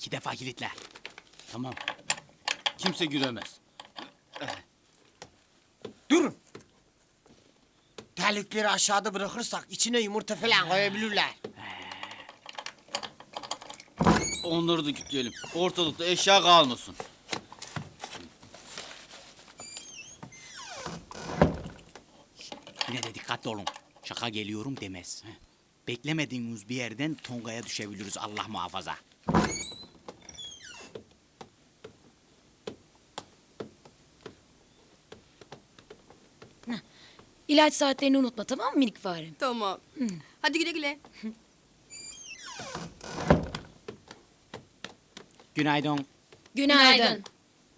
İki defa kilitle. Tamam. Kimse giremez. Durun. Terlikleri aşağıda bırakırsak içine yumurta falan koyabilirler. Onları da kilitleyelim. Ortalıkta eşya kalmasın. Yine de dikkatli olun. Şaka geliyorum demez. Beklemediğiniz bir yerden Tonga'ya düşebiliriz Allah muhafaza. İlaç saatlerini unutma tamam mı minik farem? Tamam. Hadi güle güle. Günaydın. Günaydın.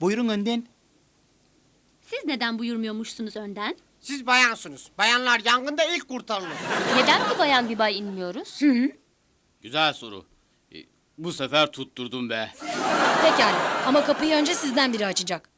Buyurun önden. Siz neden buyurmuyormuşsunuz önden? Siz bayansınız. Bayanlar yangında ilk kurtarılır. Neden bir bayan bir bay inmiyoruz? Güzel soru. E, bu sefer tutturdum be. Pekala ama kapıyı önce sizden biri açacak.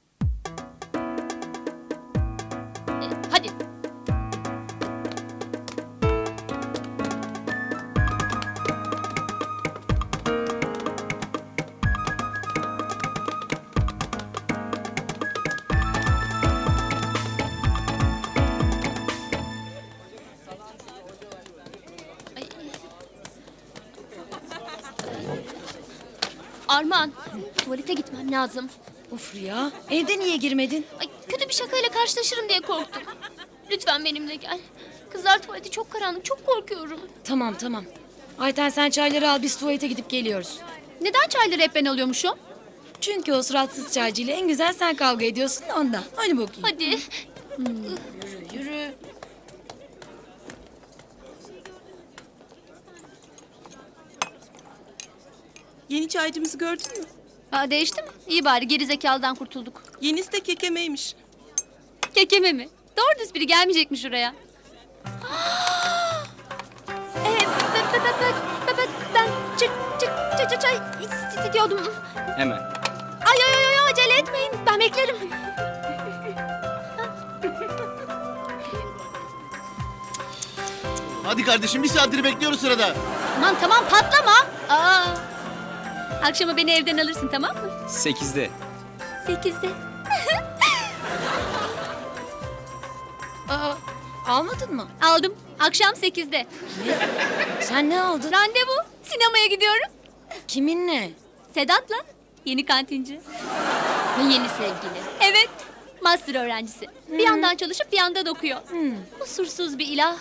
Arman, tuvalete gitmem lazım. Of ya evde niye girmedin? Ay, kötü bir şakayla karşılaşırım diye korktum. Lütfen benimle gel. Kızlar tuvaleti çok karanlık, çok korkuyorum. Tamam tamam. Ayten sen çayları al biz tuvalete gidip geliyoruz. Neden çayları hep ben alıyormuşum? Çünkü o suratsız çaycıyla en güzel sen kavga ediyorsun da ondan. Hadi bakayım. Hadi. Yürü. Yeni çaycımızı gördün mü? Aa, değişti mi? İyi bari gerizekalıdan kurtulduk. Yenisi de kekemeymiş. Kekeme mi? Doğru düz biri gelmeyecek mi şuraya? Ee, be- be- be- be- be- be- ben ç- ç- ç- ç- çay istiyordum. Hemen. Ay ay ay ay, acele etmeyin. Ben beklerim. Hadi kardeşim bir saattir bekliyoruz sırada. Aman tamam patlama. Aa. Akşama beni evden alırsın tamam mı? Sekizde. Sekizde. Aa, almadın mı? Aldım. Akşam sekizde. Sen ne aldın? Randevu. Sinemaya gidiyoruz. Kiminle? Sedat'la. Yeni kantinci. Ve yeni sevgili. Evet. Master öğrencisi. Bir yandan çalışıp bir yandan okuyor. Kusursuz bir ilah.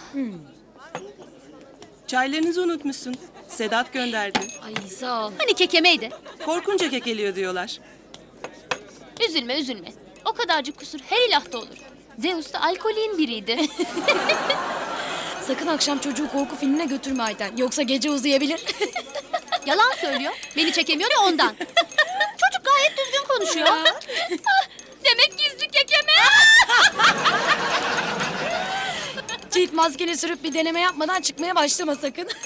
Çaylarınızı unutmuşsun. Sedat gönderdi. Ay sağ ol. Hani kekemeydi. Korkunca kekeliyor diyorlar. Üzülme üzülme. O kadarcık kusur her ilahta olur. Zeus da alkolin biriydi. Sakın akşam çocuğu korku filmine götürme Ayten. Yoksa gece uzayabilir. Yalan söylüyor. Beni çekemiyor ya ondan. Çocuk gayet düzgün konuşuyor. Maskeni sürüp bir deneme yapmadan çıkmaya başlama sakın.